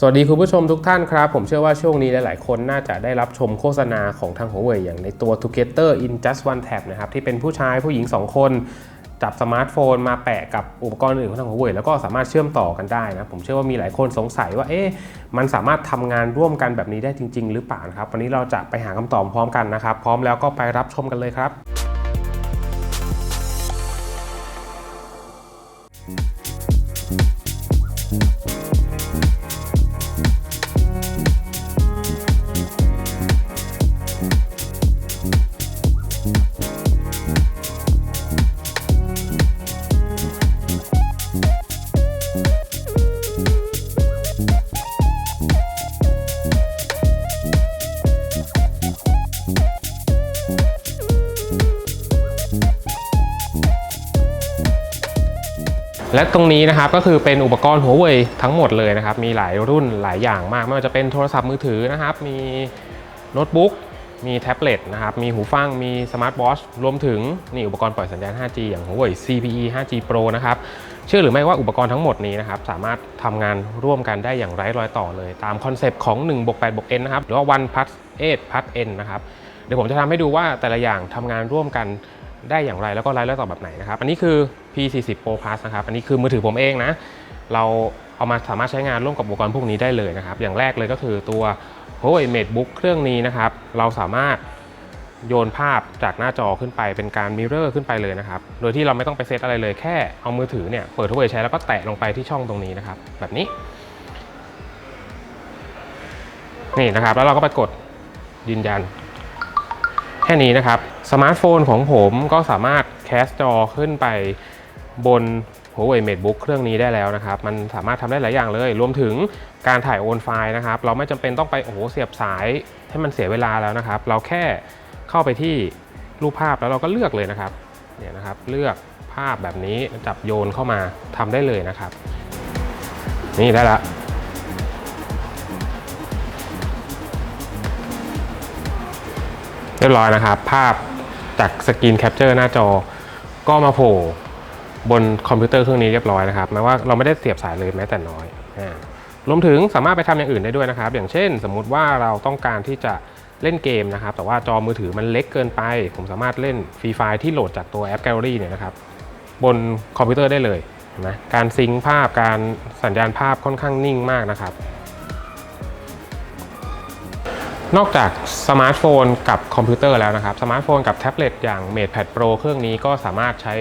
สวัสดีคุณผู้ชมทุกท่านครับ ผมเชื่อว่าช่วงนี้หลาย ๆ คนน่าจะได้รับชมโฆษณาของทาง Huawei อย่างในตัว Together in Just One Tap นะครับที่เป็นผู้ชายผู้หญิง 2 คน จับสมาร์ทโฟนมาแปะกับอุปกรณ์อื่นของทาง Huawei แล้วก็สามารถเชื่อมต่อกันได้นะ ผมเชื่อว่ามีหลายคนสงสัยว่าเอ๊ะมันสามารถทำงานร่วมกันแบบนี้ได้จริง ๆ หรือเปล่าครับวันนี้เราจะไปหาคำตอบพร้อมกันนะครับพร้อมแล้วก็ไปรับชมกันเลยครับ และตรงนี้นะครับก็คือเป็นอุปกรณ์ Huawei ทั้งหมดเลยนะครับ มีหลายรุ่นหลายอย่างมาก ไม่ว่าจะเป็นโทรศัพท์มือถือนะครับ มีโน้ตบุ๊กมีแท็บเล็ตนะครับ มีหูฟัง มีสมาร์ทวอชรวมถึงนี่อุปกรณ์ปล่อยสัญญาณ 5G อย่าง Huawei CPE 5G Pro นะครับ เชื่อหรือไม่ว่าอุปกรณ์ทั้งหมดนี้นะครับ สามารถทำงานร่วมกันได้อย่างไร้รอยต่อเลย ตามคอนเซปต์ของ1บวก8บวก n นะครับ หรือว่า1 plus 8 plus n นะครับ เดี๋ยวผมจะทำให้ดูว่าแต่ละอย่างทำงานร่วมกัน ได้อย่างไรแล้วก็ไร้รอยต่อแบบไหนนะครับ อันนี้คือ P40 Pro Plus นะครับ อันนี้คือมือถือผมเองนะ เราเอามาสามารถใช้งานร่วมกับอุปกรณ์พวกนี้ได้เลยนะครับ อย่างแรกเลยก็คือตัว Huawei MateBook เครื่องนี้นะครับ เราสามารถโยนภาพจากหน้าจอขึ้นไปเป็นการมิเรอร์ขึ้นไปเลยนะครับ โดยที่เราไม่ต้องไปเซตอะไรเลยแค่เอามือถือเนี่ยเปิด Huawei ใช้แล้วก็แตะลงไปที่ช่องตรงนี้นะครับ แบบนี้ นี่นะครับ แล้วเราก็ไปกดยืนยัน ค่นี้นะครับสมาร์ทโฟนของผมก็สามารถแคสจอขึ้นไปบน Huawei MateBook เครื่องนี้ได้แล้วนะครับ มันสามารถทำได้หลายอย่างเลย รวมถึงการถ่ายโอนไฟล์นะครับ เราไม่จำเป็นต้องไปโอ้โหเสียบสายให้มันเสียเวลาแล้วนะครับ เราแค่เข้าไปที่รูปภาพแล้วเราก็เลือกเลยนะครับเนี่ยนะครับ เลือกภาพแบบนี้จับโยนเข้ามาทำได้เลยนะครับ นี่ได้ละ เรียบร้อยนะครับ ภาพจากสกรีนแคปเจอร์หน้าจอก็มาโผล่บนคอมพิวเตอร์เครื่องนี้เรียบร้อยนะครับแม้ว่าเราไม่ได้เสียบสายเลยแม้แต่น้อยรวมถึงสามารถไปทำอย่างอื่นได้ด้วยนะครับ อย่างเช่น สมมุติว่าเราต้องการที่จะเล่นเกมนะครับ แต่ว่าจอมือถือมันเล็กเกินไป ผมสามารถเล่นฟรีไฟล์ที่โหลดจากตัวแอปแกลเลอรี่เนี่ยนะครับ บนคอมพิวเตอร์ได้เลยนไหมการซิงค์ภาพการสัญญาณภาพค่อนข้างนิ่งมากนะครับ นอกจากสมาร์ทโฟนกับคอมพิวเตอร์แล้วนะครับ สมาร์ทโฟนกับแท็บเล็ตอย่าง MatePad Pro เครื่องนี้ก็สามารถใช้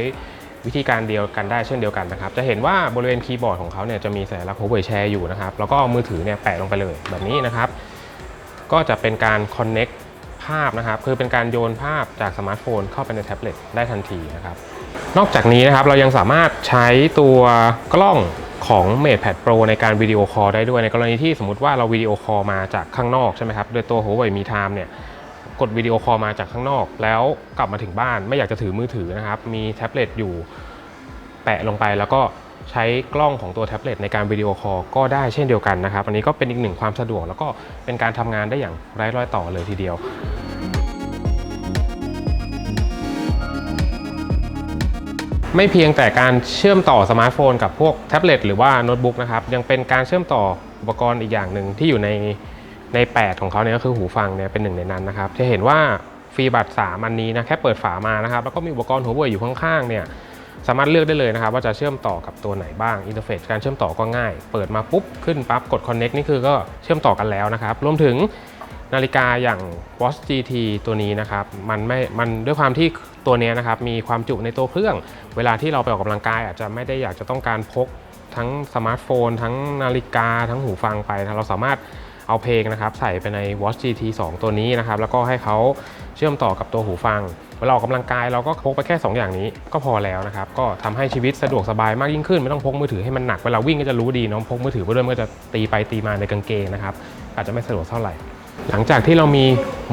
วิธีการเดียวกันได้เช่นเดียวกันนะครับ จะเห็นว่าบริเวณคีย์บอร์ดของเขาเนี่ยจะมีสัญลักษณ์ Huawei Share อยู่นะครับ แล้วก็เอามือถือเนี่ยแปะลงไปเลยแบบนี้นะครับ ก็จะเป็นการ Connect ภาพนะครับ คือเป็นการโยนภาพจากสมาร์ทโฟนเข้าไปในแท็บเล็ตได้ทันทีนะครับ นอกจากนี้นะครับเรายังสามารถใช้ตัวกล้อง ของ MatePad Pro ในการวิดีโอคอลได้ด้วยในกรณีที่สมมติว่าเราวิดีโอคอลมาจากข้างนอกใช่ไหมครับโดยตัว Huawei Mi Time เนี่ยกดวิดีโอคอลมาจากข้างนอก แล้วกลับมาถึงบ้านไม่อยากจะถือมือถือนะครับ มีแท็บเล็ตอยู่แปะลงไปแล้วก็ใช้กล้องของตัวแท็บเล็ตในการวิดีโอคอลก็ได้เช่นเดียวกันนะครับ อันนี้ก็เป็นอีกหนึ่งความสะดวก แล้วก็เป็นการทำงานได้อย่างไร้รอยต่อเลยทีเดียว ไม่เพียงแต่การเชื่อมต่อสมาร์ทโฟนกับพวกแท็บเล็ตหรือว่าโน้ตบุ๊กนะครับยังเป็นการเชื่อมต่ออุปกรณ์อีกอย่างหนึ่งที่อยู่ในใน 8 ของเขาเนี่ยก็คือหูฟังเนี่ยเป็นหนึ่งในนั้นนะครับจะเห็นว่าฟรีบัตร3อันนี้นะแค่เปิดฝามานะครับแล้วก็มีอุปกรณ์หัวเว่ยอยู่ข้างๆเนี่ยสามารถเลือกได้เลยนะครับว่าจะเชื่อมต่อกับตัวไหนบ้างอินเทอร์เฟซการเชื่อมต่อก็ง่าย เปิดมาปุ๊บขึ้นปั๊บกด Connect นี่คือก็เชื่อมต่อกันแล้วนะครับรวมถึง นาฬิกาอย่าง Watch GT ตัวนี้นะครับมันไม่มันด้วยความที่ตัวนี้นะครับมีความจุในตัวเครื่อง เวลาที่เราไปออกกำลังกาย อาจจะไม่ได้อยากจะต้องการพกทั้งสมาร์ทโฟน ทั้งนาฬิกา ทั้งหูฟังไปนะเราสามารถเอาเพลงนะครับใส่ไปใน Watch GT 2 ตัวนี้นะครับแล้วก็ให้เขาเชื่อมต่อกับตัวหูฟัง เวลาออกกำลังกายเราก็พกไปแค่ 2 อย่างนี้ก็พอแล้วนะครับก็ทำให้ชีวิตสะดวกสบายมากยิ่งขึ้น ไม่ต้องพกมือถือให้มันหนักเวลาวิ่งก็จะรู้ดีเนาะพกมือถือไปด้วยมันก็จะตีไปตีมาในกางเกงนะครับอาจจะไม่สะดวกเท่าไหร่ หลังจากที่เรามี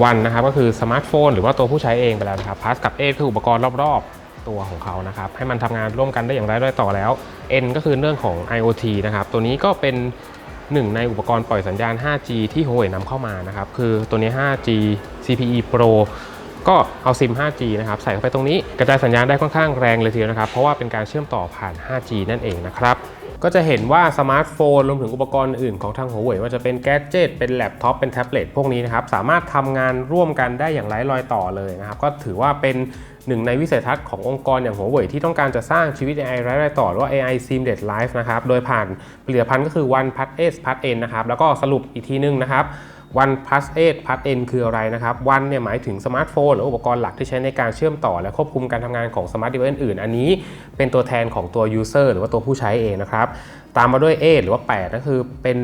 วันนะครับก็คือสมาร์ทโฟนหรือว่าตัวผู้ใช้เองไปแล้วนะครับพาสกับ A คืออุปกรณ์รอบๆ ตัวของเขานะครับให้มันทำงานร่วมกันได้อย่างไรด้อยต่อแล้ว N ก็คือเรื่องของ IoT นะครับตัวนี้ก็เป็นหนึ่งในอุปกรณ์ปล่อยสัญญาณ 5G ที่ Huawei นำเข้ามานะครับคือตัวนี้ 5G CPE Pro ก็เอาซิม 5G นะครับใส่เข้าไปตรงนี้กระจายสัญญาณได้ค่อนข้างแรงเลยทีเดียวนะครับ เพราะว่าเป็นการเชื่อมต่อผ่าน 5G นั่นเองนะครับก็จะเห็นว่าสมาร์ทโฟนรวมถึงอุปกรณ์อื่นของทางหัวเว่ยว่าจะเป็นแกดเจิตเป็นแล็ปท็อปเป็นแท็บเล็ตพวกนี้นะครับสามารถทำงานร่วมกันได้อย่างไร้รอยต่อเลยนะครับก็ถือว่าเป็นหนึ่งในวิสัยทัศน์ขององค์กรอย่างหัวเว่ยที่ต้องการจะสร้างชีวิต AI ไร้รอยต่อหรือว่า AI Seamless Life นะครับโดยผ่านผลิตภัณฑ์ก็คือ One Plus S Plus N นะครับแล้วก็สรุปอีกทีนึงนะครับ One Plus 8 Plus N คืออะไรนะครับ One เนี่ยหมายถึงสมาร์ทโฟนหรืออุปกรณ์หลักที่ใช้ในการเชื่อมต่อ และควบคุมการทำงานของสมาร์ทเดเวิ์อื่น อันนี้เป็นตัวแทนของตัว User หรือว่าตัวผู้ใช้เองนะครับ ตามมาด้วย 8 หรือว่า 8 ก็คือเป็น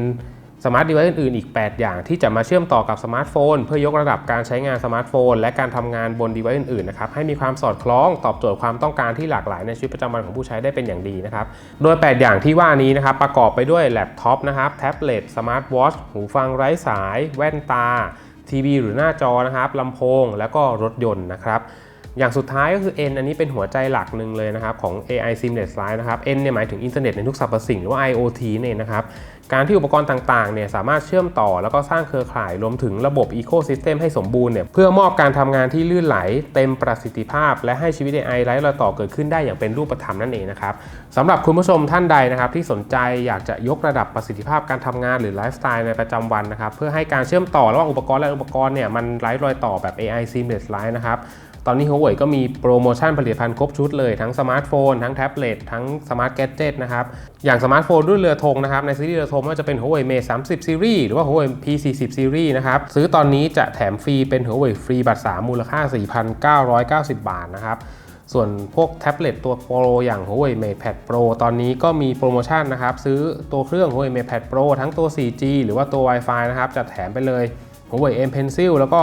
สมาร์ทเดเวิ์อื่นๆอีก 8 อย่างที่จะมาเชื่อมต่อกับสมาร์ทโฟน เพื่อยกระดับการใช้งานสมาร์ทโฟน และการทำงานบนเดเวิ์อื่นๆนะครับให้มีความสอดคล้องตอบโจทย์ความต้องการที่หลากหลายในชีวิตประจำวันของผู้ใช้ได้เป็นอย่างดีนะครับโดย 8 อย่างที่ว่านี้นะครับประกอบไปด้วยแล็ปท็อปนะครับแท็บเล็ตสมาร์ทวอทช์หูฟังไร้สาย แว่นตาทีวีหรือหน้าจอนะครับลำโพงแล้วก็รถยนต์นะครับอย่างสุดท้ายก็คือ N อันนี้เป็นหัวใจหลักหนึ่งเลยนะครับของ AI Seamless Life นะครับ N เนี่ยหมายถึงอินเทอร์เน็ตในทุกสรรพสิ่งหรือว่า IoT เนี่ยนะครับ การที่อุปกรณ์ต่างๆเนี่ยสามารถเชื่อมต่อแล้วก็สร้างเครือข่ายรวมถึงระบบ Ecosystem ให้สมบูรณ์เนี่ยเพื่อมอบการทำงานที่ลื่นไหล เต็มประสิทธิภาพ และให้ชีวิต AI ไร้รอยต่อเกิดขึ้นได้อย่างเป็นรูปธรรมนั่นเองนะครับสำหรับคุณผู้ชมท่านใดนะครับที่สนใจอยากจะยกระดับประสิทธิภาพการทำงานหรือไลฟ์สไตล์ในประจำวันนะครับเพื่อให้การเชื่อมต่อระหว่างอุปกรณ์และอุปกรณ์เนี่ยมันไร้รอยต่อแบบ AI Seamless Life นะครับตอนนี้ Huawei ก็มีโปรโมชั่นผลิตภัณฑ์ครบชุดเลย ทั้งสมาร์ทโฟนทั้งแท็บเล็ตทั้งสมาร์ทแกดเจิตนะครับอย่างสมาร์ทโฟนรุ่นเรือธงนะครับในซีรีส์เรือธงก็จะเป็น Huawei Mate 30 Series หรือว่า Huawei P40 Series นะครับ ซื้อตอนนี้จะแถมฟรีเป็น Huawei ฟรีบัตร3มูลค่า 4,990 บาทนะครับส่วนพวกแท็บเล็ตตัวโปรอย่าง Huawei MatePad Pro ตอนนี้ก็มีโปรโมชั่นนะครับ ซื้อตัวเครื่อง Huawei MatePad Pro ทั้งตัว 4G หรือว่าตัว Wi-Fi นะครับจะแถมไปเลย Huawei M Pencil แล้วก็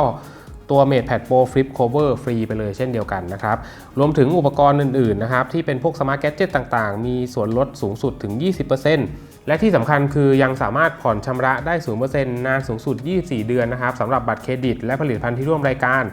ตัว MatePad Pro Flip Cover ฟรีไปเลยเช่นเดียวกันนะครับ รวมถึงอุปกรณ์อื่น ๆ นะครับ ที่เป็นพวกสมาร์ทแกจิตต่าง ๆ มีส่วนลดสูงสุดถึง 20% และที่สำคัญคือยังสามารถผ่อนชำระได้ 0%นานสูงสุด 24 เดือนนะครับสำหรับบัตรเครดิต และผลิตภัณฑ์ที่ร่วมรายการ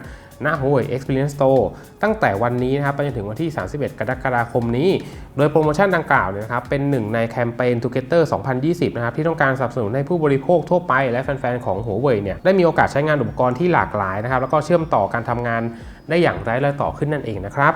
ณ Huawei Experience Store ตั้งแต่วันนี้นะครับไปจนถึงวันที่ 31 กรกฎาคมนี้ โดยโปรโมชั่นดังกล่าวเนี่ยนะครับเป็นหนึ่งในแคมเปญ Together 2020 นะครับที่ต้องการสนับสนุนให้ผู้บริโภคทั่วไปและแฟนๆ ของ Huawei เนี่ยได้มีโอกาสใช้งานอุปกรณ์ที่หลากหลายนะครับแล้วก็เชื่อมต่อการทำงานได้อย่างไร้รอยต่อขึ้นนั่นเองนะครับ